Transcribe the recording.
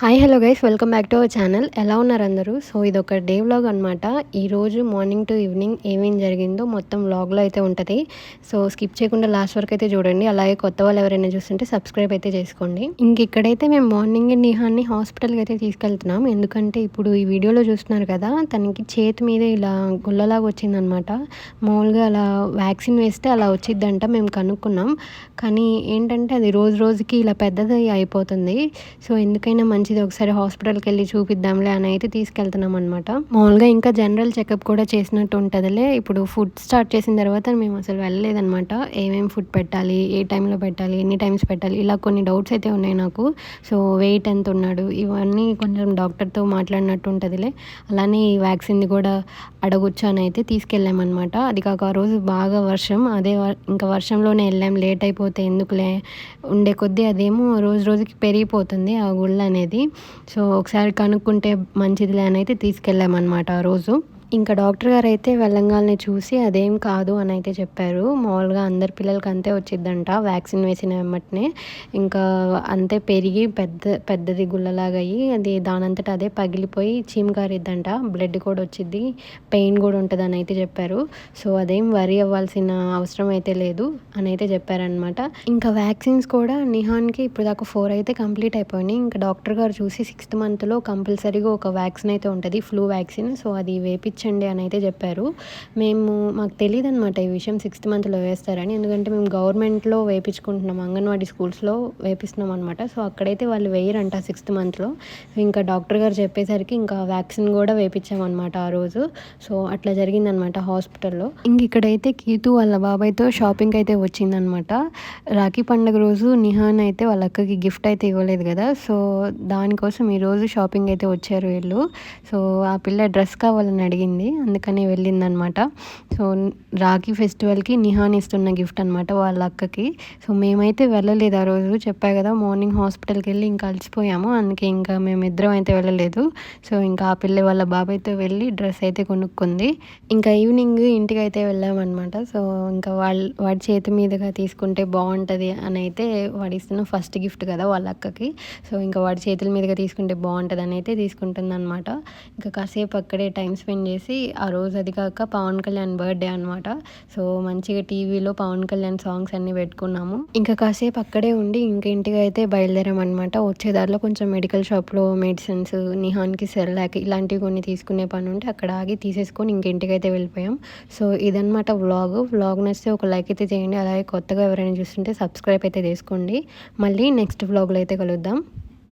Hi hello guys welcome back to our channel ఎలా ఉన్నారు అందరూ? సో ఇది ఒక డే వ్లాగ్ అనమాట ఈరోజు మార్నింగ్ టు ఈవినింగ్ ఏమేం జరిగిందో మొత్తం వ్లాగ్లో అయితే ఉంటుంది. సో స్కిప్ చేయకుండా లాస్ట్ వరకు అయితే చూడండి. అలాగే కొత్త వాళ్ళు ఎవరైనా చూస్తుంటే సబ్స్క్రైబ్ అయితే చేసుకోండి. ఇంక ఇక్కడైతే మేము మార్నింగ్ నిహాన్ని హాస్పిటల్కి అయితే తీసుకెళ్తున్నాం. ఎందుకంటే ఇప్పుడు ఈ వీడియోలో చూస్తున్నారు కదా తనకి చేతి మీద ఇలా గుల్లలాగా వచ్చిందనమాట మామూలుగా అలా వ్యాక్సిన్ వేస్తే అలా వచ్చిద్దంట మేము కనుక్కున్నాం. కానీ ఏంటంటే అది రోజు రోజుకి ఇలా పెద్దది అయిపోతుంది. సో ఎందుకైనా మంచి మంచిది ఒకసారి హాస్పిటల్కి వెళ్ళి చూపిద్దాంలే అని అయితే తీసుకెళ్తున్నాం అనమాట మామూలుగా ఇంకా జనరల్ చెకప్ కూడా చేసినట్టు ఉంటుందిలే. ఇప్పుడు ఫుడ్ స్టార్ట్ చేసిన తర్వాత మేము అసలు వెళ్ళలేదనమాట ఏమేమి ఫుడ్ పెట్టాలి ఏ టైంలో పెట్టాలి ఎన్ని టైమ్స్ పెట్టాలి ఇలా కొన్ని డౌట్స్ అయితే ఉన్నాయి నాకు. సో వెయిట్ ఎంత ఉన్నాడు ఇవన్నీ కొంచెం డాక్టర్తో మాట్లాడినట్టు ఉంటుందిలే. అలానే ఈ వ్యాక్సిన్ కూడా అడగొచ్చు అని అయితే తీసుకెళ్ళామన్నమాట అది కాక ఆ రోజు బాగా వర్షం అదే ఇంకా వర్షంలోనే వెళ్ళాం. లేట్ అయిపోతే ఎందుకులే? ఉండే కొద్దీ అదేమో రోజు రోజుకి పెరిగిపోతుంది ఆ గుళ్ళు అనేది. సో ఒకసారి కనుక్కుంటే మంచిదిలే అని అయితే తీసుకెళ్ళామన్నమాట ఆ రోజు. ఇంకా డాక్టర్ గారు అయితే వెళ్ళంగాల్ని చూసి అదేం కాదు అని అయితే చెప్పారు. మామూలుగా అందరి పిల్లలకి అంతే వచ్చిద్దంట వ్యాక్సిన్ వేసిన వెంబటనే. ఇంకా అంతే పెరిగి పెద్ద పెద్దది గుల్లలాగా అయ్యి అది దానంతట అదే పగిలిపోయి చీమకారిద్దంట బ్లడ్ కూడా వచ్చింది పెయిన్ కూడా ఉంటుంది అని అయితే చెప్పారు. సో అదేం వరి అవ్వాల్సిన అవసరం అయితే లేదు అని అయితే చెప్పారనమాట. ఇంకా వ్యాక్సిన్స్ కూడా నిహాన్కి ఇప్పుడు దాకా ఫోర్ అయితే కంప్లీట్ అయిపోయినాయి. ఇంకా డాక్టర్ గారు చూసి సిక్స్త్ మంత్లో కంపల్సరీగా ఒక వ్యాక్సిన్ అయితే ఉంటుంది ఫ్లూ వ్యాక్సిన్. సో అది వేపి వేయించండి అని అయితే చెప్పారు. మేము మాకు తెలియదు అనమాట ఈ విషయం సిక్స్త్ మంత్లో వేస్తారని. ఎందుకంటే మేము గవర్నమెంట్లో వేయించుకుంటున్నాం అంగన్వాడీ స్కూల్స్లో వేపిస్తున్నాం అనమాట సో అక్కడైతే వాళ్ళు వేయరంట సిక్స్త్ మంత్లో. ఇంకా డాక్టర్ గారు చెప్పేసరికి ఇంకా వ్యాక్సిన్ కూడా వేయించామన్నమాట ఆ రోజు. సో అట్లా జరిగిందనమాట హాస్పిటల్లో. ఇంక ఇక్కడైతే కీతు వాళ్ళ బాబాయ్తో షాపింగ్ అయితే వచ్చిందనమాట రాఖీ పండుగ రోజు నిహాన్ అయితే వాళ్ళ అక్కకి గిఫ్ట్ అయితే ఇవ్వలేదు కదా. సో దానికోసం ఈరోజు షాపింగ్ అయితే వచ్చారు వీళ్ళు. సో ఆ పిల్ల డ్రెస్ కావాలని అడిగింది. అయింది అందుకని వెళ్ళిందనమాట. సో రాఖీ ఫెస్టివల్కి నిహాన్ ఇస్తున్న గిఫ్ట్ అనమాట వాళ్ళ అక్కకి. సో మేమైతే వెళ్ళలేదు ఆ రోజు. చెప్పా కదా మార్నింగ్ హాస్పిటల్కి వెళ్ళి ఇంకా అలసిపోయాము. అందుకే ఇంకా మేము ఇద్దరం అయితే వెళ్ళలేదు. సో ఇంకా ఆ పిల్ల వాళ్ళ బాబాయ్తో వెళ్ళి డ్రెస్ అయితే కొనుక్కుంది. ఇంకా ఈవినింగ్ ఇంటికి అయితే వెళ్ళామన్నమాట సో ఇంకా వాళ్ళ వాడి చేతి మీదుగా తీసుకుంటే బాగుంటుంది అని అయితే వాడి ఇస్తున్న ఫస్ట్ గిఫ్ట్ కదా వాళ్ళ అక్కకి. సో ఇంకా వాడి చేతుల మీదుగా తీసుకుంటే బాగుంటుంది అని అయితే తీసుకుంటుంది అనమాట ఇంకా కాసేపు అక్కడే టైం స్పెండ్ చేసి చేసి ఆ రోజు అది కాక పవన్ కళ్యాణ్ బర్త్డే అనమాట సో మంచిగా టీవీలో పవన్ కళ్యాణ్ సాంగ్స్ అన్నీ పెట్టుకున్నాము. ఇంకా కాసేపు అక్కడే ఉండి ఇంకా ఇంటికి అయితే బయలుదేరామన్నమాట వచ్చేదారిలో కొంచెం మెడికల్ షాప్లో మెడిసిన్స్ నిహాన్కి సెర్లాక్ ఇలాంటివి కొన్ని తీసుకునే పని ఉంటే అక్కడ ఆగి తీసేసుకొని ఇంక ఇంటికి అయితే వెళ్ళిపోయాం. సో ఇదనమాట వ్లాగ్. వ్లాగ్ నచ్చితే ఒక లైక్ అయితే చేయండి. అలాగే కొత్తగా ఎవరైనా చూస్తుంటే సబ్స్క్రైబ్ అయితే చేసుకోండి. మళ్ళీ నెక్స్ట్ వ్లాగ్లో అయితే కలుద్దాం.